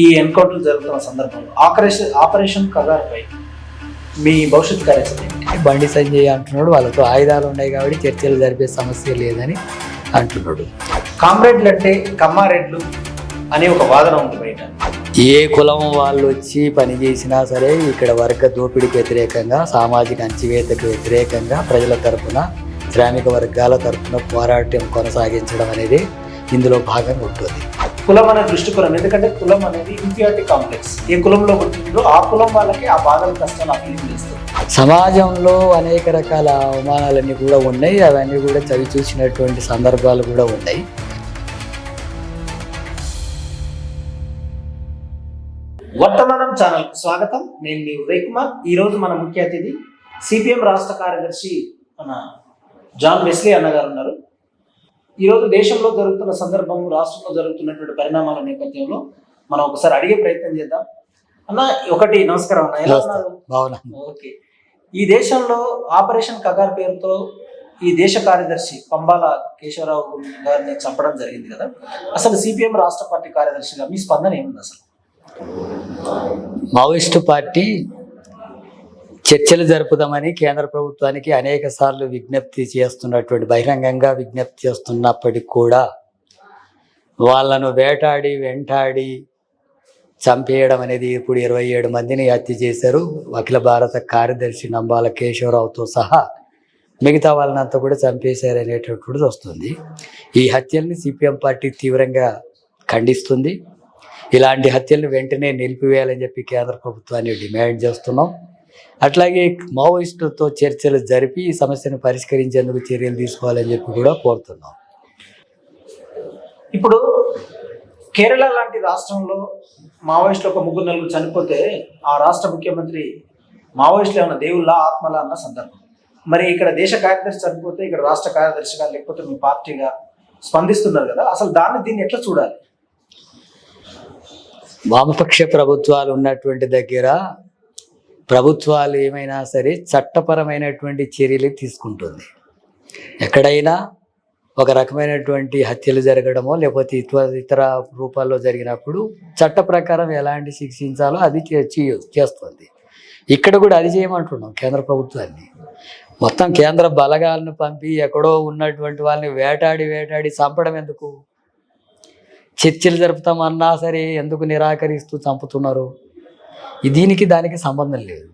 ఈ ఎన్కౌంటర్ జరుగుతున్న సందర్భంలో ఆపరేషన్ ఆపరేషన్ కగార్పై మీ భవిష్యత్ కార్యాచరణ? బండి సంజయ్ అంటున్నాడు. వాళ్ళతో ఆయుధాలు ఉన్నాయి కాబట్టి చర్చలు జరిపే సమస్య లేదని అంటున్నాడు. కామ్రేడ్లు అంటే కమ్మారెడ్లు అనే ఒక వాదన ఉంది బయట. ఏ కులం వాళ్ళు వచ్చి పని చేసినా సరే ఇక్కడ వర్గ దోపిడీకి వ్యతిరేకంగా సామాజిక అంచివేతకు వ్యతిరేకంగా ప్రజల తరపున శ్రామిక వర్గాల తరపున పోరాటం కొనసాగించడం అనేది ఇందులో భాగంగా ఉంటుంది. కులం అనే దృష్టికోణం ఎందుకంటే కులం అనేది ఇన్ఫియారిటీ కాంప్లెక్స్. ఏ కులంలో పుట్టిందో ఆ కులం వాళ్ళకి ఆ బాధల కష్టాలు అప్పీల్ చేస్తుంది సమాజంలో అనేక రకాల అవమానాలన్నీ కూడా ఉన్నాయి అవన్నీ కూడా చవి చూసినటువంటి సందర్భాలు కూడా ఉన్నాయి. వర్తమానం ఛానల్ స్వాగతం. నేను మీ ఉదయ్ కుమార్ ఈ రోజు మన ముఖ్య అతిథి సిపిఎం రాష్ట్ర కార్యదర్శి మన జాన్ వెస్లీ అన్నగారు ఉన్నారు. ఈ రోజు దేశంలో జరుగుతున్న సందర్భం రాష్ట్రంలో జరుగుతున్నటువంటి పరిణామాల నేపథ్యంలో మనం ఒకసారి అడిగే ప్రయత్నం చేద్దాం. అన్న ఒకటి నమస్కారం అన్న. ఎలా ఉన్నారు? ఓకే. ఈ దేశంలో ఆపరేషన్ కగార్ పేరుతో ఈ దేశ కార్యదర్శి పంబాల కేశవరావు గారిని చంపడం జరిగింది కదా. అసలు సిపిఎం రాష్ట్ర పార్టీ కార్యదర్శిగా మీ స్పందన ఏముంది అసలు? మావోయిస్టు పార్టీ చర్చలు జరుపుదామని కేంద్ర ప్రభుత్వానికి అనేక సార్లు విజ్ఞప్తి చేస్తున్నటువంటి బహిరంగంగా విజ్ఞప్తి చేస్తున్నప్పటికి కూడా వాళ్ళను వేటాడి వెంటాడి చంపేయడం అనేది ఇప్పుడు ఇరవై ఏడు మందిని హత్య చేశారు. అఖిల భారత కార్యదర్శి నంబాల కేశవరావుతో సహా మిగతా వాళ్ళనంతా కూడా చంపేశారు అనేటటువంటిది వస్తుంది. ఈ హత్యల్ని సిపిఎం పార్టీ తీవ్రంగా ఖండిస్తుంది. ఇలాంటి హత్యలను వెంటనే నిలిపివేయాలని చెప్పి కేంద్ర ప్రభుత్వాన్ని డిమాండ్ చేస్తున్నాం. అట్లాగే మావోయిస్టులతో చర్చలు జరిపి ఈ సమస్యను పరిష్కరించేందుకు చర్యలు తీసుకోవాలని చెప్పి కూడా కోరుతున్నాం. ఇప్పుడు కేరళ లాంటి రాష్ట్రంలో మావోయిస్టులు ఒక ముగ్గురు నలుగురు చనిపోతే ఆ రాష్ట్ర ముఖ్యమంత్రి మావోయిస్టులు ఏమన్నా దేవుళ్ళ ఆత్మల అన్న సందర్భం. మరి ఇక్కడ దేశ కార్యదర్శి చనిపోతే ఇక్కడ రాష్ట్ర కార్యదర్శిగా లేకపోతే మీ పార్టీగా స్పందిస్తున్నారు కదా అసలు దాన్ని దీన్ని ఎట్లా చూడాలి? వామపక్ష ప్రభుత్వాలు ఉన్నటువంటి దగ్గర ప్రభుత్వాలు ఏమైనా సరే చట్టపరమైనటువంటి చర్యలు తీసుకుంటుంది. ఎక్కడైనా ఒక రకమైనటువంటి హత్యలు జరగడమో లేకపోతే ఇతర ఇతర రూపాల్లో జరిగినప్పుడు చట్ట ప్రకారం ఎలాంటి శిక్షించాలో అది చే- చేస్తుంది. ఇక్కడ కూడా అది చేయమంటున్నాం కేంద్ర ప్రభుత్వాన్ని. మొత్తం కేంద్ర బలగాలను పంపి ఎక్కడో ఉన్నటువంటి వాళ్ళని వేటాడి వేటాడి చంపడం ఎందుకు? చర్చలు జరుపుతామన్నా సరే ఎందుకు నిరాకరిస్తూ చంపుతున్నారు? దీనికి దానికి సంబంధం లేదు.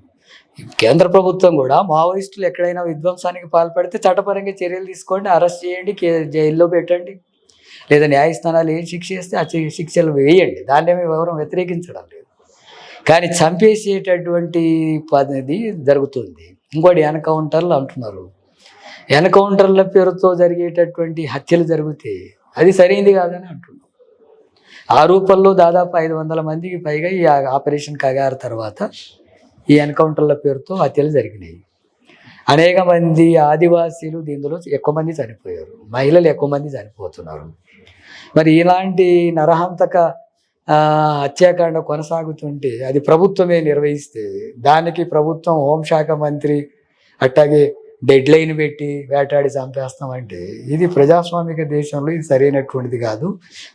కేంద్ర ప్రభుత్వం కూడా మావోయిస్టులు ఎక్కడైనా విధ్వంసానికి పాల్పడితే చట్టపరంగా చర్యలు తీసుకోండి అరెస్ట్ చేయండి జైల్లో పెట్టండి. లేదా న్యాయస్థానాలు ఏం శిక్ష చేస్తే ఆ శిక్షలు వేయండి. దాన్ని ఏమి వ్యతిరేకించడం లేదు. కానీ చంపేసేటటువంటి పది జరుగుతుంది. ఇంకోటి ఎన్కౌంటర్లు అంటున్నారు. ఎన్కౌంటర్ల పేరుతో జరిగేటటువంటి హత్యలు జరిగితే అది సరైంది కాదని అంటున్నారు. ఆ రూపంలో దాదాపు ఐదు వందల మందికి పైగా ఈ ఆపరేషన్ కగారు తర్వాత ఈ ఎన్కౌంటర్ల పేరుతో హత్యలు జరిగినాయి. అనేక మంది ఆదివాసీలు దీనిలో ఎక్కువ మంది చనిపోయారు. మహిళలు ఎక్కువ మంది చనిపోతున్నారు. మరి ఇలాంటి నరహంతక హత్యాకాండ కొనసాగుతుంటే అది ప్రభుత్వమే నిర్వహిస్తే దానికి ప్రభుత్వం హోంశాఖ మంత్రి అట్లాగే డెడ్ లైన్ పెట్టి వేటాడి చంపేస్తామంటే ఇది ప్రజాస్వామిక దేశంలో ఇది సరైనటువంటిది కాదు.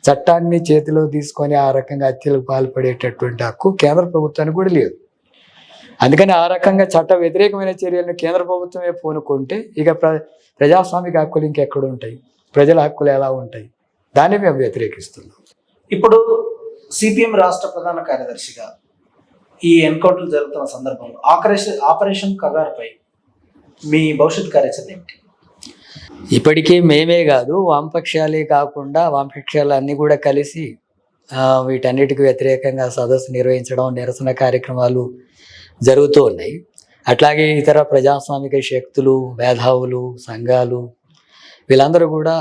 చట్టాన్ని చేతిలో తీసుకొని ఆ రకంగా హత్యలకు పాల్పడేటటువంటి హక్కు కేంద్ర ప్రభుత్వానికి కూడా లేదు. అందుకని ఆ రకంగా చట్ట వ్యతిరేకమైన చర్యలను కేంద్ర ప్రభుత్వమే పూనుకుంటే ఇక ప్ర ప్రజాస్వామిక హక్కులు ఇంకెక్కడ ఉంటాయి? ప్రజల హక్కులు ఎలా ఉంటాయి? దాన్ని మేము వ్యతిరేకిస్తున్నాం. ఇప్పుడు సిపిఎం రాష్ట్ర ప్రధాన కార్యదర్శిగా ఈ ఎన్కౌంటర్ జరుగుతున్న సందర్భంలో ఆపరేషన్ ఆపరేషన్ కగార్పై మీ భవిష్యత్ కార్యాచరణ ఏమిటి? ఇప్పటికీ మేమే కాదు వామపక్షాలే కాకుండా వామపక్షాలు అన్నీ కూడా కలిసి ఆ, వీటన్నిటికి వ్యతిరేకంగా సదస్సు నిర్వహించడం నిరసన కార్యక్రమాలు జరుగుతూ ఉన్నాయి. అట్లాగే ఇతర ప్రజాస్వామిక శక్తులు మేధావులు సంఘాలు వీళ్ళందరూ కూడా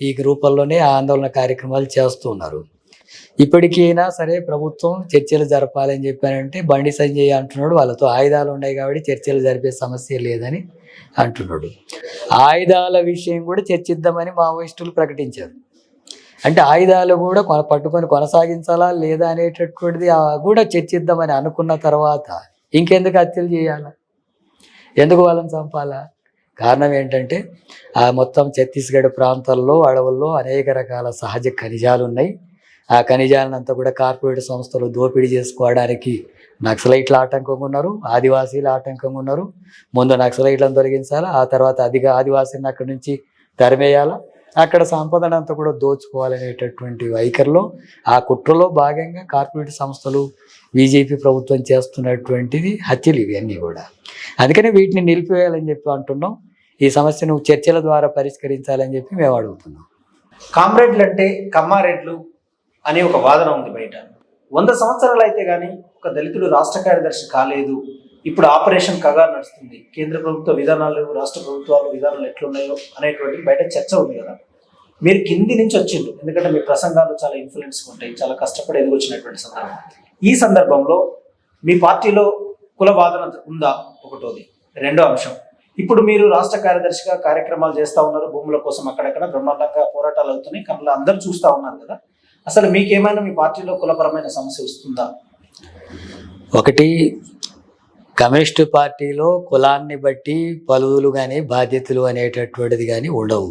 ఈ రూపంలోనే ఆందోళన కార్యక్రమాలు చేస్తూ ఉన్నారు. ఇప్పటికైనా సరే ప్రభుత్వం చర్చలు జరపాలని చెప్పారంటే బండి సంజయ్ అంటున్నాడు. వాళ్ళతో ఆయుధాలు ఉన్నాయి కాబట్టి చర్చలు జరిపే సమస్య లేదని అంటున్నాడు. ఆయుధాల విషయం కూడా చర్చిద్దామని మావోయిస్టులు ప్రకటించారు. అంటే ఆయుధాలు కూడా కొన- పట్టుకొని కొనసాగించాలా లేదా అనేటటువంటిది కూడా చర్చిద్దామని అనుకున్న తర్వాత ఇంకెందుకు హత్యలు చేయాలా? ఎందుకు వాళ్ళని చంపాలా? కారణం ఏంటంటే ఆ మొత్తం ఛత్తీస్గఢ్ ప్రాంతాల్లో అడవుల్లో అనేక రకాల సహజ ఖనిజాలు ఉన్నాయి ఆ ఖనిజాలనంతా కూడా కార్పొరేట్ సంస్థలు దోపిడీ చేసుకోవడానికి నక్సలైట్లు ఆటంకంగా ఉన్నారు ఆదివాసీలు ఆటంకంగా ఉన్నారు. ముందు నక్సలైట్లను తొలగించాలా ఆ తర్వాత అధిక ఆదివాసీని అక్కడి నుంచి తరిమేయాలా? అక్కడ సంపదను అంతా కూడా దోచుకోవాలనేటటువంటి వైఖరిలో ఆ కుట్రలో భాగంగా కార్పొరేట్ సంస్థలు బీజేపీ ప్రభుత్వం చేస్తున్నటువంటిది హత్యలు ఇవన్నీ కూడా. అందుకని వీటిని నిలిపివేయాలని చెప్పి అంటున్నాం. ఈ సమస్యను చర్చల ద్వారా పరిష్కరించాలని చెప్పి మేము అడుగుతున్నాం. కామ్రేడ్లు అంటే కమ్మారెడ్లు అనే ఒక వాదన ఉంది బయట. వంద సంవత్సరాలు అయితే కానీ ఒక దళితుడు రాష్ట్ర కార్యదర్శి కాలేదు. ఇప్పుడు ఆపరేషన్ కగా నడుస్తుంది. కేంద్ర ప్రభుత్వ విధానాలు రాష్ట్ర ప్రభుత్వాలు విధానాలు ఎట్లున్నాయో అనేటువంటి బయట చర్చ ఉంది కదా. మీరు కింది నుంచి వచ్చిండ్రు. ఎందుకంటే మీ ప్రసంగాలు చాలా ఇన్ఫ్లుయెన్స్ ఉంటాయి చాలా కష్టపడి ఎదుగొచ్చినటువంటి సందర్భం. ఈ సందర్భంలో మీ పార్టీలో కుల వాదన ఉందా? ఒకటోది. రెండో అంశం. ఇప్పుడు మీరు రాష్ట్ర కార్యదర్శిగా కార్యక్రమాలు చేస్తా ఉన్నారు. భూముల కోసం అక్కడక్కడ బ్రహ్మాండంగా పోరాటాలు అవుతున్నాయి. కళ్ళ అందరూ చూస్తూ ఉన్నారు కదా. అసలు మీకేమైనా మీ పార్టీలో కులపరమైన సమస్య వస్తుందా? ఒకటి కమ్యూనిస్టు పార్టీలో కులాన్ని బట్టి పలువులు కానీ బాధ్యతలు అనేటటువంటిది కానీ ఉండవు.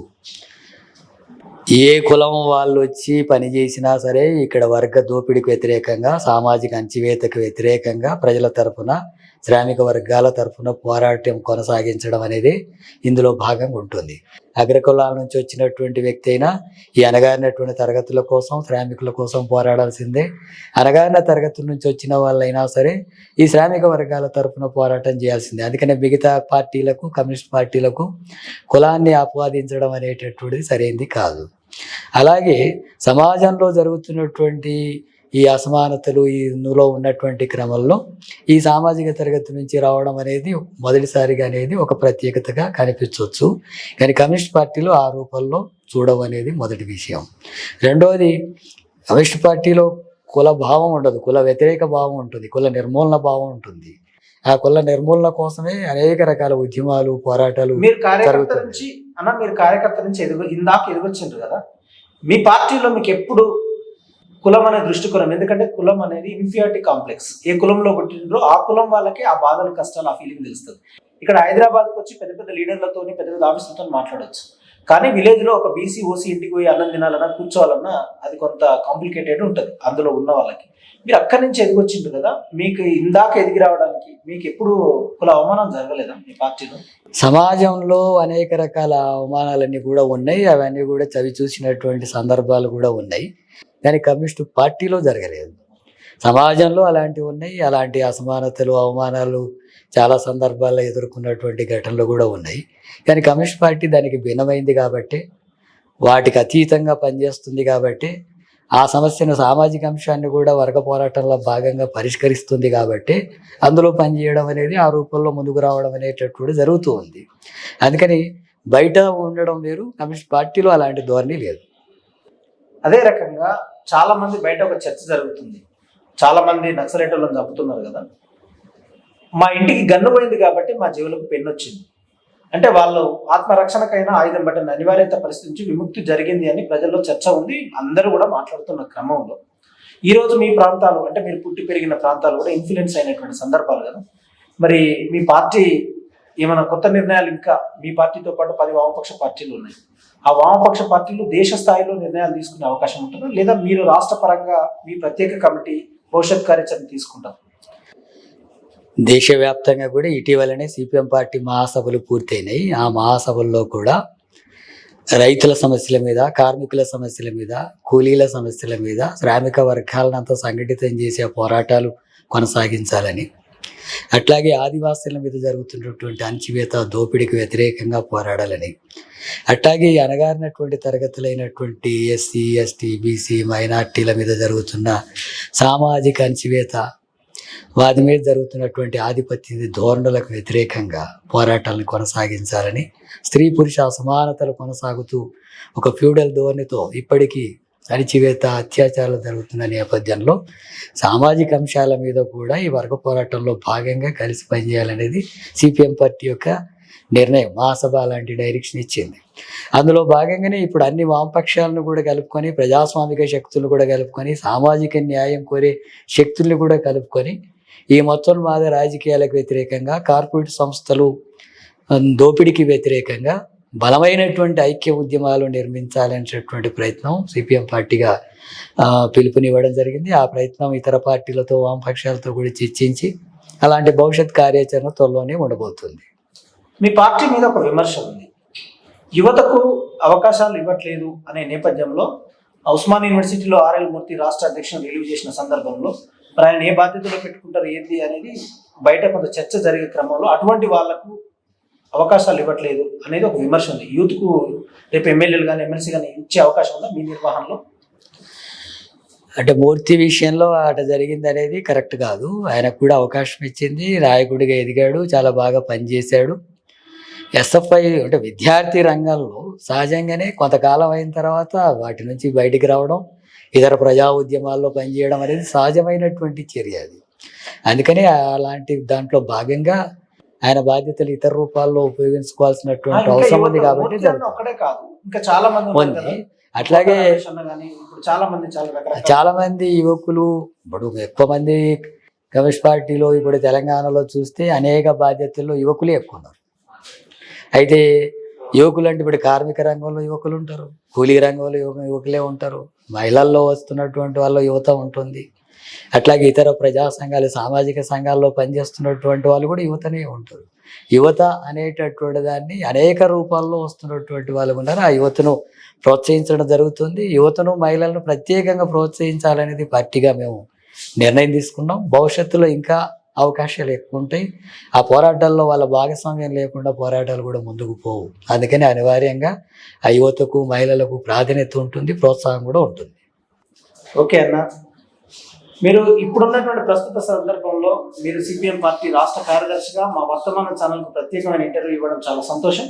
ఏ కులం వాళ్ళు వచ్చి పని చేసినా సరే ఇక్కడ వర్గ దోపిడీకి వ్యతిరేకంగా సామాజిక అంచివేతకు వ్యతిరేకంగా ప్రజల తరఫున శ్రామిక వర్గాల తరఫున పోరాటం కొనసాగించడం అనేది ఇందులో భాగంగా ఉంటుంది. అగ్రకులాల నుంచి వచ్చినటువంటి వ్యక్తి అయినా ఈ అనగారినటువంటి తరగతుల కోసం శ్రామికుల కోసం పోరాడాల్సిందే. అనగారిన తరగతుల నుంచి వచ్చిన వాళ్ళైనా సరే ఈ శ్రామిక వర్గాల తరఫున పోరాటం చేయాల్సిందే. అందుకనే మిగతా పార్టీలకు కమ్యూనిస్ట్ పార్టీలకు కులాన్ని ఆపాదించడం అనేటటువంటిది సరైనది కాదు. అలాగే సమాజంలో జరుగుతున్నటువంటి ఈ అసమానతలు ఇందులో ఉన్నటువంటి క్రమంలో ఈ సామాజిక తరగతి నుంచి రావడం అనేది మొదటిసారిగా అనేది ఒక ప్రత్యేకతగా కనిపించవచ్చు. కానీ కమ్యూనిస్ట్ పార్టీలో ఆ రూపంలో చూడడం అనేది మొదటి విషయం. రెండవది కమ్యూనిస్ట్ పార్టీలో కుల భావం ఉండదు. కుల వ్యతిరేక భావం ఉంటుంది. కుల నిర్మూలన భావం ఉంటుంది. ఆ కుల నిర్మూలన కోసమే అనేక రకాల ఉద్యమాలు పోరాటాలు మీరు కార్యకర్త జరుగుతుంది. నుంచి అన్న మీరు కార్యకర్త నుంచి ఎదుగు ఇందాక ఎదుగొచ్చిండ్రు కదా? మీ పార్టీలో మీకు ఎప్పుడు కులం అనే దృష్టికోణం ఎందుకంటే కులం అనేది ఇన్ఫియారిటీ కాంప్లెక్స్ ఏ కులంలో పుట్టినరో ఆ కులం వాళ్ళకి ఆ బాధలు కష్టాలు ఆ ఫీలింగ్ తెలుస్తుంది. ఇక్కడ హైదరాబాద్కి వచ్చి పెద్ద పెద్ద లీడర్లతో పెద్ద పెద్ద ఆఫీసులతో మాట్లాడవచ్చు కానీ విలేజ్లో ఒక బీసీ ఓసీ ఇంటికి పోయి అన్నం తినాలన్నా కూర్చోవాలన్నా అది కొంత కాంప్లికేటెడ్ ఉంటుంది అందులో ఉన్న వాళ్ళకి. మీరు అక్కడి నుంచి ఎదిగొచ్చిండ్రు కదా మీకు ఇందాక ఎదిగి రావడానికి మీకు ఎప్పుడు కుల అవమానం జరగలేదా మీ పార్టీలో? సమాజంలో అనేక రకాల అవమానాలన్నీ కూడా ఉన్నాయి అవన్నీ కూడా చవి చూసినటువంటి సందర్భాలు కూడా ఉన్నాయి. కానీ కమ్యూనిస్టు పార్టీలో జరగలేదు. సమాజంలో అలాంటివి ఉన్నాయి అలాంటి అసమానతలు అవమానాలు చాలా సందర్భాల్లో ఎదుర్కొన్నటువంటి ఘటనలు కూడా ఉన్నాయి. కానీ కమ్యూనిస్ట్ పార్టీ దానికి భిన్నమైంది కాబట్టి వాటికి అతీతంగా పనిచేస్తుంది కాబట్టి ఆ సమస్యను సామాజిక అంశాన్ని కూడా వర్గ పోరాటంలో భాగంగా పరిష్కరిస్తుంది కాబట్టి అందులో పనిచేయడం అనేది ఆ రూపంలో ముందుకు రావడం అనేటటువంటి జరుగుతూ ఉంది. అందుకని బయట ఉండడం వేరు కమ్యూనిస్ట్ పార్టీలో అలాంటి ధోరణి లేదు. అదే రకంగా చాలా మంది బయట ఒక చర్చ జరుగుతుంది. చాలా మంది నక్సలైట్లను చంపుతున్నారు కదా. మా ఇంటికి గన్ను పోయింది కాబట్టి మా జీవులకు పెన్ను వచ్చింది. అంటే వాళ్ళు ఆత్మరక్షణకైనా ఆయుధం పట్టిన అనివార్యత పరిస్థితి నుంచి విముక్తి జరిగింది అని ప్రజల్లో చర్చ ఉంది. అందరూ కూడా మాట్లాడుతున్న క్రమంలో. ఈ రోజు మీ ప్రాంతాలు అంటే మీరు పుట్టి పెరిగిన ప్రాంతాలు కూడా ఇన్ఫ్లుయెన్స్ అయినటువంటి సందర్భాలు కదా. మరి మీ పార్టీ ఏమైనా కొత్త నిర్ణయాలు ఇంకా మీ పార్టీతో పాటు పది వామపక్ష పార్టీలు ఉన్నాయి. ఆ వామపక్ష పార్టీలు దేశ స్థాయిలో నిర్ణయాలు తీసుకునే అవకాశం ఉంటుందా లేదా మీరు రాష్ట్ర పరంగా మీ ప్రత్యేక కమిటీ భవిష్యత్ కార్యాచరణ తీసుకుంటారు? దేశవ్యాప్తంగా కూడా ఇటీవలనే సిపిఎం పార్టీ మహాసభలు పూర్తయినాయి. ఆ మహాసభల్లో కూడా రైతుల సమస్యల మీద కార్మికుల సమస్యల మీద కూలీల సమస్యల మీద శ్రామిక వర్గాలనంతా సంఘటితం చేసే పోరాటాలు కొనసాగించాలని అట్లాగే ఆదివాసుల మీద జరుగుతున్నటువంటి అణచివేత దోపిడీకి వ్యతిరేకంగా పోరాడాలని. అట్లాగే ఈ అణగారినటువంటి తరగతులైనటువంటి ఎస్సీ ఎస్టీ బీసీ మైనార్టీల మీద జరుగుతున్న సామాజిక అణచివేత వారి మీద జరుగుతున్నటువంటి ఆధిపత్య ధోరణులకు వ్యతిరేకంగా పోరాటాలను కొనసాగించాలని స్త్రీ పురుష అసమానతలు కొనసాగుతూ ఒక ఫ్యూడల్ ధోరణితో ఇప్పటికీ అణిచివేత అత్యాచారాలు జరుగుతున్న నేపథ్యంలో సామాజిక అంశాల మీద కూడా ఈ వర్గ పోరాటంలో భాగంగా కలిసి పనిచేయాలనేది సిపిఎం పార్టీ యొక్క నిర్ణయం. మహాసభ లాంటి డైరెక్షన్ ఇచ్చింది. అందులో భాగంగానే ఇప్పుడు అన్ని వామపక్షాలను కూడా కలుపుకొని ప్రజాస్వామిక శక్తులను కూడా కలుపుకొని సామాజిక న్యాయం కోరే శక్తుల్ని కూడా కలుపుకొని ఈ మొత్తం వాద రాజకీయాలకు వ్యతిరేకంగా కార్పొరేట్ సంస్థలు దోపిడికి దోపిడీకి వ్యతిరేకంగా బలమైనటువంటి ఐక్య ఉద్యమాలు నిర్మించాలనేటటువంటి ప్రయత్నం సిపిఎం పార్టీగా పిలుపునివ్వడం జరిగింది. ఆ ప్రయత్నం ఇతర పార్టీలతో వామపక్షాలతో కూడా చర్చించి అలాంటి భవిష్యత్ కార్యాచరణ త్వరలోనే ఉండబోతుంది. మీ పార్టీ మీద ఒక విమర్శ ఉంది. యువతకు అవకాశాలు ఇవ్వట్లేదు అనే నేపథ్యంలో ఉస్మాన్ యూనివర్సిటీలో ఆర్ఎల్ మూర్తి రాష్ట్ర అధ్యక్షుడు రిలీవ్ చేసిన సందర్భంలో మరి ఆయన ఏ బాధ్యతలో పెట్టుకుంటారు ఏంటి అనేది బయట కొంత చర్చ జరిగే క్రమంలో అటువంటి వాళ్ళకు అవకాశాలు ఇవ్వట్లేదు అనేది ఒక విమర్శ ఉంది. యూత్కు రేపు ఎమ్మెల్యేలు కానీ ఎమ్మెల్సీ కానీ ఇచ్చే అవకాశం ఉందా మీ నిర్వహణలో? అంటే మూర్తి విషయంలో అట జరిగింది అనేది కరెక్ట్ కాదు. ఆయనకు కూడా అవకాశం ఇచ్చింది. నాయకుడిగా ఎదిగాడు. చాలా బాగా పనిచేశాడు. ఎస్ఎఫ్ఐ అంటే విద్యార్థి రంగంలో సహజంగానే కొంతకాలం అయిన తర్వాత వాటి నుంచి బయటికి రావడం ఇతర ప్రజా ఉద్యమాల్లో పనిచేయడం అనేది సహజమైనటువంటి చర్య అది. అందుకని అలాంటి దాంట్లో భాగంగా ఆయన బాధ్యతలు ఇతర రూపాల్లో ఉపయోగించుకోవాల్సినటువంటి అవసరం ఉంది కాబట్టి ఒక్కడే కాదు. ఇంకా చాలా మంది. అట్లాగే చాలా మంది చాలా మంది యువకులు ఇప్పుడు ఎక్కువ మంది కమ్యూనిస్ట్ పార్టీలో ఇప్పుడు తెలంగాణలో చూస్తే అనేక బాధ్యతల్లో యువకులే ఎక్కువ ఉన్నారు. అయితే యువకులు అంటే ఇప్పుడు కార్మిక రంగంలో యువకులు ఉంటారు కూలీ రంగంలో యువక యువకులే ఉంటారు. మహిళల్లో వస్తున్నటువంటి వాళ్ళ యువత ఉంటుంది. అట్లాగే ఇతర ప్రజా సంఘాలు సామాజిక సంఘాల్లో పనిచేస్తున్నటువంటి వాళ్ళు కూడా యువతనే ఉంటారు. యువత అనేటటువంటి దాన్ని అనేక రూపాల్లో వస్తున్నటువంటి వాళ్ళు ఉన్నారు. ఆ యువతను ప్రోత్సహించడం జరుగుతుంది. యువతను మహిళలను ప్రత్యేకంగా ప్రోత్సహించాలనేది పార్టీగా మేము నిర్ణయం తీసుకున్నాం. భవిష్యత్తులో ఇంకా అవకాశాలు ఎక్కువ ఉంటాయి. ఆ పోరాటాల్లో వాళ్ళ భాగస్వామ్యం లేకుండా పోరాటాలు కూడా ముందుకు పోవు. అందుకని అనివార్యంగా ఆ యువతకు మహిళలకు ప్రాధాన్యత ఉంటుంది ప్రోత్సాహం కూడా ఉంటుంది. ఓకే అన్న. మీరు ఇప్పుడున్నటువంటి ప్రస్తుత సందర్భంలో మీరు సిపిఎం పార్టీ రాష్ట్ర కార్యదర్శిగా మా వర్తమాన ఛానల్కు ప్రత్యేకమైన ఇంటర్వ్యూ ఇవ్వడం చాలా సంతోషం.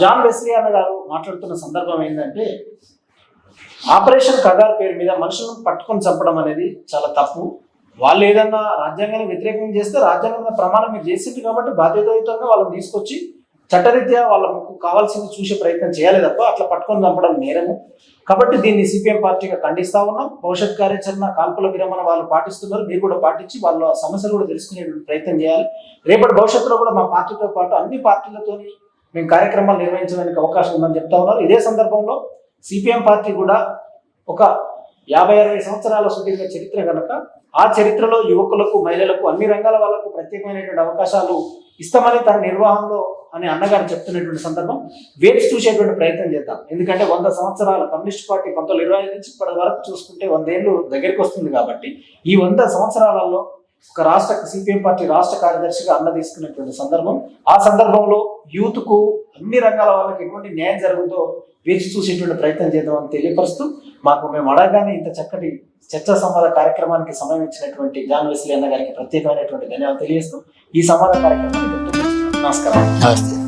జాన్ వెస్లీ అన్న గారు మాట్లాడుతున్న సందర్భం ఏంటంటే ఆపరేషన్ కగార్ పేరు మీద మనుషులను పట్టుకొని చంపడం అనేది చాలా తప్పు. వాళ్ళు ఏదన్నా రాజ్యాంగాన్ని వ్యతిరేకం చేస్తే రాజ్యాంగం ప్రమాణం మీరు చేసింది కాబట్టి బాధ్యతాయుతంగా వాళ్ళని తీసుకొచ్చి చట్టరీత్యా వాళ్ళకు కావాల్సింది చూసే ప్రయత్నం చేయాలి తప్ప అట్లా పట్టుకొని చంపడం నేరము. కాబట్టి దీన్ని సిపిఎం పార్టీగా ఖండిస్తా ఉన్నాం. భవిష్యత్ కార్యాచరణ కాల్పుల విరమణ వాళ్ళు పాటిస్తున్నారు. మీరు కూడా పాటించి వాళ్ళ సమస్యలు కూడా తెలుసుకునే ప్రయత్నం చేయాలి. రేపటి భవిష్యత్తులో కూడా మా పార్టీతో పాటు అన్ని పార్టీలతో మేము కార్యక్రమాలు నిర్వహించడానికి అవకాశం ఉందని చెప్తా ఉన్నారు. ఇదే సందర్భంలో సిపిఎం పార్టీ కూడా ఒక యాభై అరవై సంవత్సరాల సుదీర్ఘ చరిత్ర కనుక ఆ చరిత్రలో యువకులకు మహిళలకు అన్ని రంగాల వాళ్ళకు ప్రత్యేకమైనటువంటి అవకాశాలు ఇస్తామని తన నిర్వహణలో అని అన్నగారు చెప్తున్నటువంటి సందర్భం వేచి చూసేటువంటి ప్రయత్నం చేద్దాం. ఎందుకంటే వంద సంవత్సరాల కమ్యూనిస్ట్ పార్టీ పంతొమ్మిది ఇరవై ఐదు నుంచి ఇప్పటి వరకు చూసుకుంటే వందేళ్ళు దగ్గరికి వస్తుంది కాబట్టి ఈ వంద సంవత్సరాలలో ఒక రాష్ట్ర సిపిఎం పార్టీ రాష్ట్ర కార్యదర్శిగా అన్న తీసుకున్నటువంటి సందర్భం ఆ సందర్భంలో యూత్కు అన్ని రంగాల వాళ్ళకి ఎటువంటి న్యాయం జరుగుతుందో వేచి చూసేటువంటి ప్రయత్నం చేద్దామని తెలియపరుస్తూ మాకు మేము అడగగానే ఇంత చక్కటి చర్చా సంవాద కార్యక్రమానికి సమయం ఇచ్చినటువంటి జాన్ వెస్లీ అన్న గారికి ప్రత్యేకమైనటువంటి ధన్యవాదాలు తెలియజేస్తూ ఈ సంవాద కార్యక్రమాన్ని నమస్కారం నమస్తే